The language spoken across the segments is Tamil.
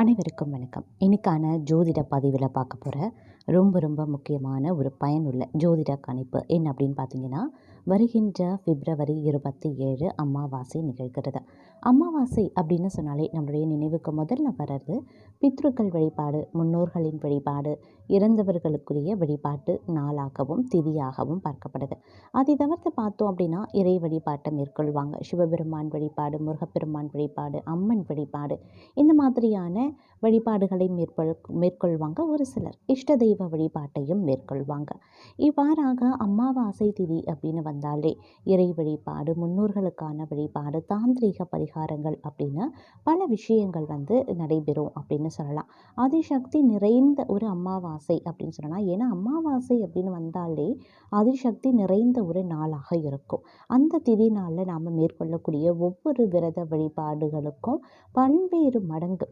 அனைவருக்கும் வணக்கம். இன்றைக்கான ஜோதிட பதிவில் பார்க்க போகிற ரொம்ப ரொம்ப முக்கியமான ஒரு பயனுள்ள ஜோதிட கணிப்பு என்ன அப்படின்னு பார்த்தீங்கன்னா வருகின்ற பிப்ரவரி இருபத்தி ஏழு அமாவாசை நிகழ்கிறது. அமாவாசை அப்படின்னு சொன்னாலே நம்மளுடைய நினைவுக்கு முதல்ல வர்றது பித்ருக்கள் வழிபாடு முன்னோர்களின் வழிபாடு இறந்தவர்களுக்குரிய வழிபாட்டு நாளாகவும் திதியாகவும் பார்க்கப்படுது. அதை தவிர்த்து பார்த்தோம் அப்படின்னா இறை வழிபாட்டை மேற்கொள்வாங்க. சிவபெருமான் வழிபாடு முருகப்பெருமான் வழிபாடு அம்மன் வழிபாடு இந்த மாதிரியான வழிபாடுகளை மேற்கொள் மேற்கொள்வாங்க. ஒரு சிலர் இஷ்ட தெய்வ வழிபாட்டையும் மேற்கொள்வாங்க. இவ்வாறாக அமாவாசை திதி அப்படின்னு வந்தாலே இறை வழிபாடு முன்னோர்களுக்கான வழிபாடு தாந்திரீக பரிகாரங்கள் அப்படின்னு பல விஷயங்கள் வந்து நடைபெறும் அப்படின்னு சொல்லலாம். ஆதிசக்தி நிறைந்த ஒரு அமாவாசை அப்படின்னு சொல்லலாம் ஏன்னா அமாவாசை அப்படின்னு வந்தாலே ஆதிசக்தி நிறைந்த ஒரு நாளாக இருக்கும். அந்த திதி நாளில் நாம் மேற்கொள்ளக்கூடிய ஒவ்வொரு விரத வழிபாடுகளுக்கும் பல்வேறு மடங்கு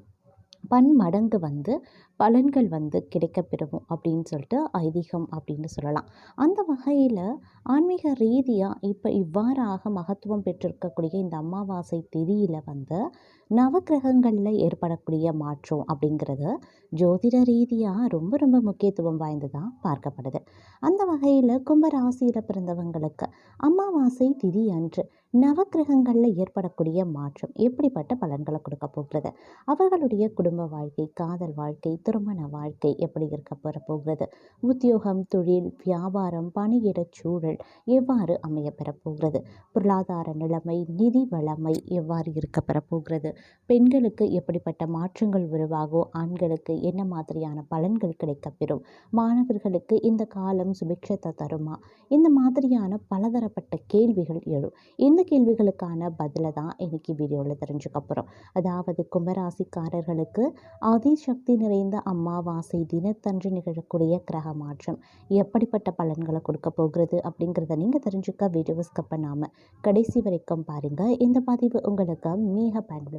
பன்மடங்கு வந்து பலன்கள் வந்து கிடைக்கப்பெறும் அப்படின்னு சொல்லிட்டு ஐதீகம் அப்படின்னு சொல்லலாம். அந்த வகையில் ஆன்மீக ரீதியாக இப்போ இவ்வாறாக மகத்துவம் பெற்றிருக்கக்கூடிய இந்த அமாவாசை திதியில் வந்து நவக்கிரகங்களில் ஏற்படக்கூடிய மாற்றம் அப்படிங்கிறது ஜோதிட ரீதியாக ரொம்ப ரொம்ப முக்கியத்துவம் வாய்ந்ததாக பார்க்கப்படுது. அந்த வகையில் கும்பராசியில் பிறந்தவங்களுக்கு அமாவாசை திதி அன்று நவக்கிரகங்களில் ஏற்படக்கூடிய மாற்றம் எப்படிப்பட்ட பலன்களை கொடுக்க போகிறது? அவர்களுடைய குடும்ப வாழ்க்கை காதல் வாழ்க்கை திருமண வாழ்க்கை எப்படி இருக்க போகிற போகிறது? உத்தியோகம் தொழில் வியாபாரம் பணியிடச் சூழல் எவ்வாறு அமையப்பெற போகிறது? பொருளாதார நிலைமை நிதி வளமை எவ்வாறு இருக்க போகிறது? பெண்களுக்கு எப்படிப்பட்ட மாற்றங்கள் உருவாகும் ஆண்களுக்கு என்ன மாதிரியான பலன்கள் கிடைக்கப்பெறும்? மாணவர்களுக்கு இந்த காலம் சுபிக்ஷத்தை தருமா? இந்த மாதிரியான பலதரப்பட்ட கேள்விகள் எழும். இந்த கேள்விகளுக்கான பதிலை தான் இன்னைக்கு வீடியோவில் தெரிஞ்சுக்க போகிறோம் அதாவது கும்பராசிக்காரர்களுக்கு அதிசக்தி நிறைந்த அமாவாசை தினத்தன்று நிகழக்கூடிய கிரக மாற்றம் எப்படிப்பட்ட பலன்களை கொடுக்க போகிறது அப்படிங்கிறத நீங்கள் தெரிஞ்சுக்க வீடியோ ஸ்கப் பண்ணாமல் கடைசி வரைக்கும் பாருங்கள் இந்த பதிவு உங்களுக்கு மிக பயனுள்ள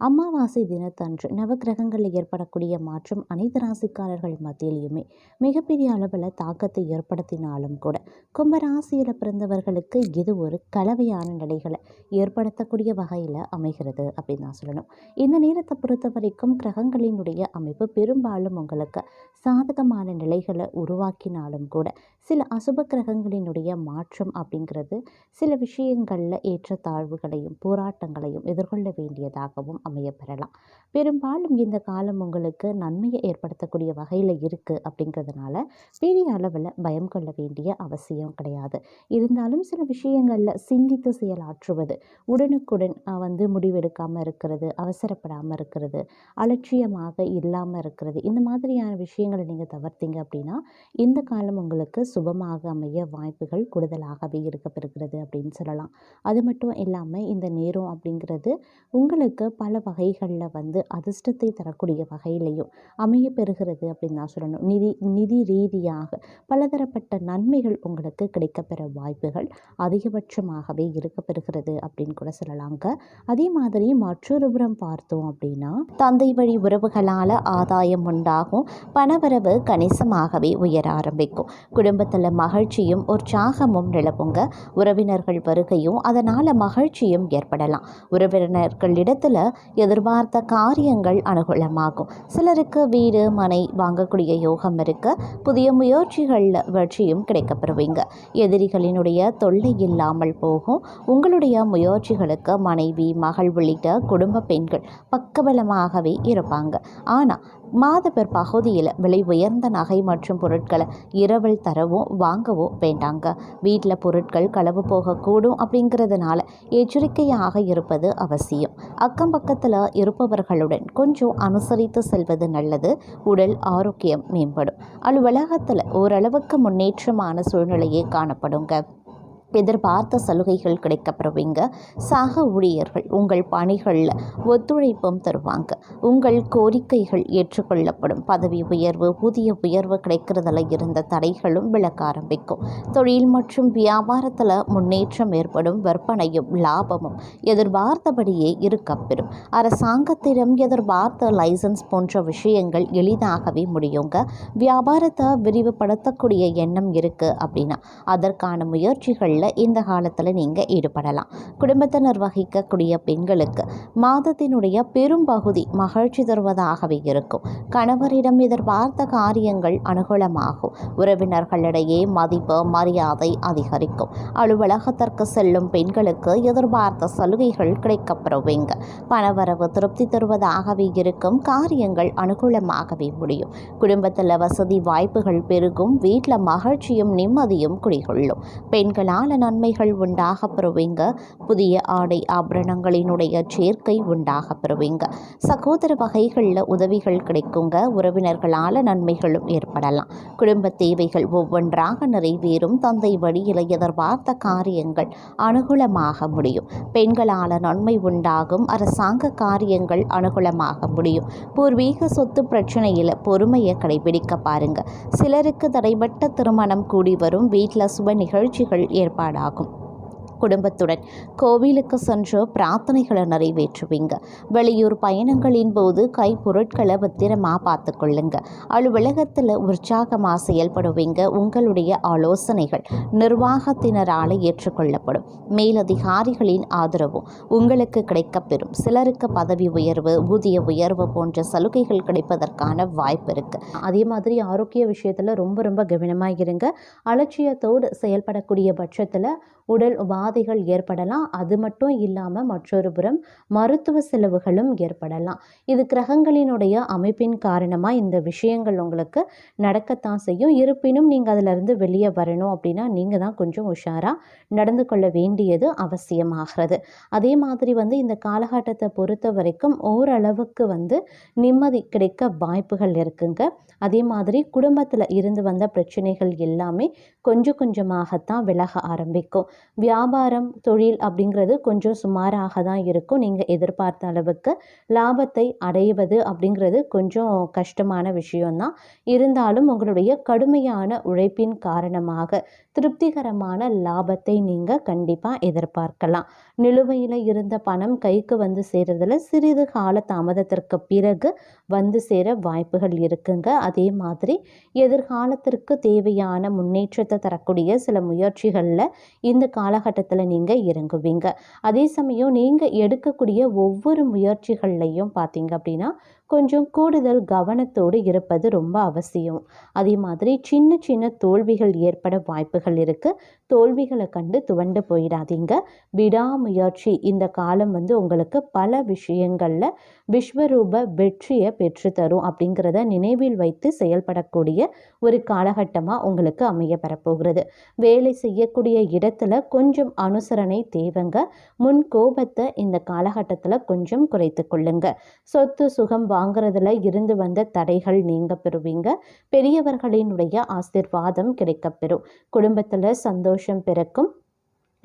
அமாவாசை தினத்தன்று நவக்கிரகங்களில் ஏற்படக்கூடிய மாற்றம் அனைத்து ராசிக்காரர்கள் மத்தியிலையுமே மிகப்பெரிய அளவில் தாக்கத்தை ஏற்படுத்தினாலும் கூட கும்பராசியில் பிறந்தவர்களுக்கு இது ஒரு கலவையான நிலைகளை ஏற்படுத்தக்கூடிய வகையில் அமைகிறது அப்படின்னு தான் சொல்லணும். இந்த நேரத்தை பொறுத்த வரைக்கும் கிரகங்களினுடைய அமைப்பு பெரும்பாலும் உங்களுக்கு சாதகமான நிலைகளை உருவாக்கினாலும் கூட சில அசுப கிரகங்களினுடைய மாற்றம் அப்படிங்கிறது சில விஷயங்களில் ஏற்றத்தாழ்வுகளையும் போராட்டங்களையும் எதிர்கொள்ள வேண்டியதாகவும் அமையப்பெறலாம். பெரும்பாலும் இந்த காலம் உங்களுக்கு நன்மையை ஏற்படுத்தக்கூடிய வகையில் இருக்குது அப்படிங்கிறதுனால பெரிய அளவில் பயம் கொள்ள வேண்டிய அவசியம் கிடையாது. இருந்தாலும் சில விஷயங்களில் சிந்தித்து செயலாற்றுவது உடனுக்குடன் வந்து முடிவெடுக்காமல் இருக்கிறது அவசரப்படாமல் இருக்கிறது அலட்சியமாக இல்லாமல் இருக்கிறது இந்த மாதிரியான விஷயங்களை நீங்கள் தவிர்த்தீங்க அப்படின்னா இந்த காலம் உங்களுக்கு சுபமாக அமைய வாய்ப்புகள் கூடுதலாகவே இருக்கப்பெறுகிறது அப்படின்னு சொல்லலாம். அது மட்டும் இல்லாமல் இந்த நேரம் அப்படிங்கிறது உங்களுக்கு பல வகைகளில் வந்து அதிர்ஷ்டத்தை தரக்கூடிய வகையிலையும் அமைய பெறுகிறது அப்படின்னு நான் சொல்லணும். நிதி நிதி ரீதியாக பலதரப்பட்ட நன்மைகள் உங்களுக்கு கிடைக்கப்பெற வாய்ப்புகள் அதிகபட்சமாகவே இருக்கப்பெறுகிறது அப்படின்னு கூட சொல்லலாங்க. அதே மாதிரி மற்றொரு புறம் பார்த்தோம் அப்படின்னா தந்தை வழி உறவுகளால் ஆதாயம் உண்டாகும். பணவரவு கணிசமாகவே உயர ஆரம்பிக்கும். குடும்பத்தில் மகிழ்ச்சியும் உற்சாகமும் நிலவுங்க. உறவினர்கள் வருகையும் அதனால் மகிழ்ச்சியும் ஏற்படலாம். உறவினர்களிடத்தில் எதிர்பார்த்த காரியங்கள் அனுகூலமாகும். சிலருக்கு வீடு மனை வாங்கக்கூடிய யோகம் இருக்கு புதிய முயற்சிகளில் வெற்றியும் கிடைக்கப்பெறுவீங்க எதிரிகளினுடைய தொல்லை இல்லாமல் போகும். உங்களுடைய முயற்சிகளுக்கு மனைவி மகள் உள்ளிட்ட குடும்ப பெண்கள் பக்கபலமாகவே இருப்பாங்க. ஆனால் மாதப்பெர் பகுதியில் விலை உயர்ந்த நகை மற்றும் பொருட்களை இரவல் தரவும் வாங்கவும் வேண்டாங்க. வீட்டில் பொருட்கள் களவு போகக்கூடும் அப்படிங்கிறதுனால எச்சரிக்கையாக இருப்பது அவசியம். அக்கம் பக்கத்தில் இருப்பவர்களுடன் கொஞ்சம் அனுசரித்து செல்வது நல்லது. உடல் ஆரோக்கியம் மேம்படும். அலுவலகத்தில் ஓரளவுக்கு முன்னேற்றமான சூழ்நிலையே காணப்படுங்க. எதிர்பார்த்த சலுகைகள் கிடைக்கப்பெறுவீங்க சக ஊழியர்கள் உங்கள் பணிகளில் ஒத்துழைப்பும் தருவாங்க. உங்கள் கோரிக்கைகள் ஏற்றுக்கொள்ளப்படும். பதவி உயர்வு ஊதிய உயர்வு கிடைக்கிறதுல இருந்த தடைகளும் விளக்க ஆரம்பிக்கும். தொழில் மற்றும் வியாபாரத்தில் முன்னேற்றம் ஏற்படும். விற்பனையும் லாபமும் எதிர்பார்த்தபடியே இருக்கப்பெறும் அரசாங்கத்திடம் எதிர்பார்த்த லைசன்ஸ் போன்ற விஷயங்கள் எளிதாகவே முடியுங்க. வியாபாரத்தை விரிவுபடுத்தக்கூடிய எண்ணம் இருக்குது அப்படின்னா அதற்கான முயற்சிகள் பணிகளில் இந்த காலத்தில் நீங்கள் ஈடுபடலாம். குடும்பத்தை நிர்வகிக்கக்கூடிய பெண்களுக்கு மாதத்தினுடைய பெரும்பகுதி மகிழ்ச்சி தருவதாகவே இருக்கும். கணவரிடம் எதிர்பார்த்த காரியங்கள் அனுகூலமாகும். உறவினர்களிடையே மதிப்பு மரியாதை அதிகரிக்கும். அலுவலகத்திற்கு செல்லும் பெண்களுக்கு எதிர்பார்த்த சலுகைகள் கிடைக்கப்பெறுவீங்க. பணவரவு திருப்தி தருவதாகவே இருக்கும். காரியங்கள் அனுகூலமாகவே முடியும். குடும்பத்தில் வசதி வாய்ப்புகள் பெருகும். வீட்டில் மகிழ்ச்சியும் நிம்மதியும் குடிகொள்ளும். பெண்களால் நன்மைகள் உண்டாக பெறுவீங்க. புதிய ஆடை ஆபரணங்களினுடைய சேர்க்கை உண்டாக பெறுவீங்க. சகோதர வகைகளில் உதவிகள் கிடைக்குங்க. உறவினர்களால் நன்மைகளும் ஏற்படலாம். குடும்ப தேவைகள் ஒவ்வொன்றாக நிறைவேறும். தந்தை வழியில் எதிர்பார்த்த காரியங்கள் அனுகூலமாக முடியும். பெண்களால் நன்மை உண்டாகும். அரசாங்க காரியங்கள் அனுகூலமாக முடியும். பூர்வீக சொத்து பிரச்சனையில் பொறுமையை கடைபிடிக்க பாருங்க. சிலருக்கு தடைபட்ட திருமணம் கூடி வரும். வீட்டில் சுப நிகழ்ச்சிகள் ஏற்பாடாகும். குடும்பத்துடன் கோவிலுக்கு சென்று பிரார்த்தனைகளை நிறைவேற்றுவீங்க. வெளியூர் பயணங்களின் போது கை பொருட்களை பத்திரமாக பார்த்துக்கொள்ளுங்க அலுவலகத்தில் உற்சாகமாக செயல்படுவீங்க. உங்களுடைய ஆலோசனைகள் நிர்வாகத்தினரால் ஏற்றுக்கொள்ளப்படும். மேலதிகாரிகளின் ஆதரவும் உங்களுக்கு கிடைக்கப்பெறும். சிலருக்கு பதவி உயர்வு ஊதிய உயர்வு போன்ற சலுகைகள் கிடைப்பதற்கான வாய்ப்பு இருக்குது அதே மாதிரி ஆரோக்கிய விஷயத்தில் ரொம்ப ரொம்ப கவனமாக இருங்க. அலட்சியத்தோடு செயல்படக்கூடிய பட்சத்தில் உடல் உபாதைகள் ஏற்படலாம். அது மட்டும் இல்லாமல் மற்றொரு புறம் மருத்துவ செலவுகளும் ஏற்படலாம். இது கிரகங்களினுடைய அமைப்பின் காரணமாக இந்த விஷயங்கள் உங்களுக்கு நடக்கத்தான் செய்யும். இருப்பினும் நீங்கள் அதிலிருந்து வெளியே வரணும் அப்படின்னா நீங்கள் தான் கொஞ்சம் உஷாராக நடந்து கொள்ள வேண்டியது அவசியமாகிறது. அதே மாதிரி வந்து இந்த காலகட்டத்தை பொறுத்த வரைக்கும் ஓரளவுக்கு வந்து நிம்மதி கிடைக்க வாய்ப்புகள் இருக்குங்க. அதே மாதிரி குடும்பத்தில் இருந்து வந்த பிரச்சனைகள் எல்லாமே கொஞ்சம் கொஞ்சமாகத்தான் விலக ஆரம்பிக்கும். வியாபாரம் தொழில் அப்படிங்கிறது கொஞ்சம் சுமாராக தான் இருக்கும். நீங்கள் எதிர்பார்த்த அளவுக்கு லாபத்தை அடைவது அப்படிங்கிறது கொஞ்சம் கஷ்டமான விஷயம்தான். இருந்தாலும் உங்களுடைய கடுமையான உழைப்பின் காரணமாக திருப்திகரமான லாபத்தை நீங்கள் கண்டிப்பாக எதிர்பார்க்கலாம். நிலுவையில் இருந்த பணம் கைக்கு வந்து சேர்றதுல சிறிது கால தாமதத்திற்கு பிறகு வந்து சேர வாய்ப்புகள் இருக்குங்க. அதே மாதிரி எதிர்காலத்திற்கு தேவையான முன்னேற்றத்தை தரக்கூடிய சில முயற்சிகளில் இந்த காலகட்டத்தில் நீங்கள் இறங்குவீங்க. அதே சமயம் நீங்கள் எடுக்கக்கூடிய ஒவ்வொரு முயற்சிகள்லையும் பார்த்தீங்க அப்படின்னா கொஞ்சம் கூடுதல் கவனத்தோடு இருப்பது ரொம்ப அவசியம். அதே மாதிரி சின்ன சின்ன தோல்விகள் ஏற்பட வாய்ப்புகள் இருக்குது தோல்விகளை கண்டு துவண்டு போயிடாதீங்க. விடாமுயற்சி இந்த காலம் வந்து உங்களுக்கு பல விஷயங்களில் விஸ்வரூப வெற்றியை பெற்றுத்தரும் அப்படிங்கிறத நினைவில் வைத்து செயல்படக்கூடிய ஒரு காலகட்டமாக உங்களுக்கு அமைய பெறப்போகிறது. வேலை செய்யக்கூடிய இடத்துல கொஞ்சம் அனுசரணை தேவைங்க. முன் கோபத்தை இந்த காலகட்டத்தில் கொஞ்சம் குறைத்து கொள்ளுங்க. சொத்து சுகம் வாங்குறதுல இருந்து வந்த தடைகள் நீங்க பெறுவீங்க. பெரியவர்களினுடைய ஆசிர்வாதம் கிடைக்கப்பெறும். குடும்பத்தில் சந்தோஷம் பிறக்கும்.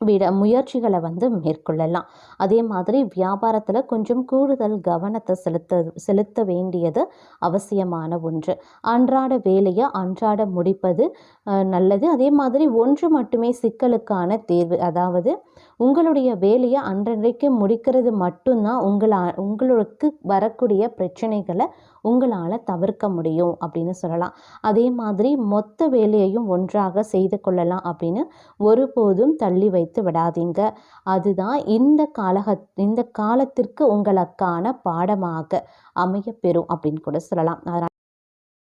விட முயற்சிகளை வந்து மேற்கொள்ளலாம். அதே மாதிரி வியாபாரத்தில் கொஞ்சம் கூடுதல் கவனத்தை செலுத்த செலுத்த வேண்டியது அவசியமான ஒன்று. அன்றாட வேலையை அன்றாட முடிப்பது நல்லது. அதே மாதிரி ஒன்று மட்டுமே சிக்கலுக்கான தேர்வு அதாவது உங்களுடைய வேலையை அன்றன்றைக்கு முடிக்கிறது மட்டும்தான் உங்களா உங்களுக்கு வரக்கூடிய பிரச்சனைகளை உங்களால் தவிர்க்க முடியும் அப்படின்னு சொல்லலாம். அதே மாதிரி மொத்த வேலையையும் ஒன்றாக செய்து கொள்ளலாம் அப்படின்னு ஒருபோதும் தள்ளி வைத்து விடாதீங்க. அதுதான் இந்த காலக இந்த காலத்திற்கு உங்களுக்கான பாடமாக அமையப்பெறும் அப்படின்னு கூட சொல்லலாம். அதனால்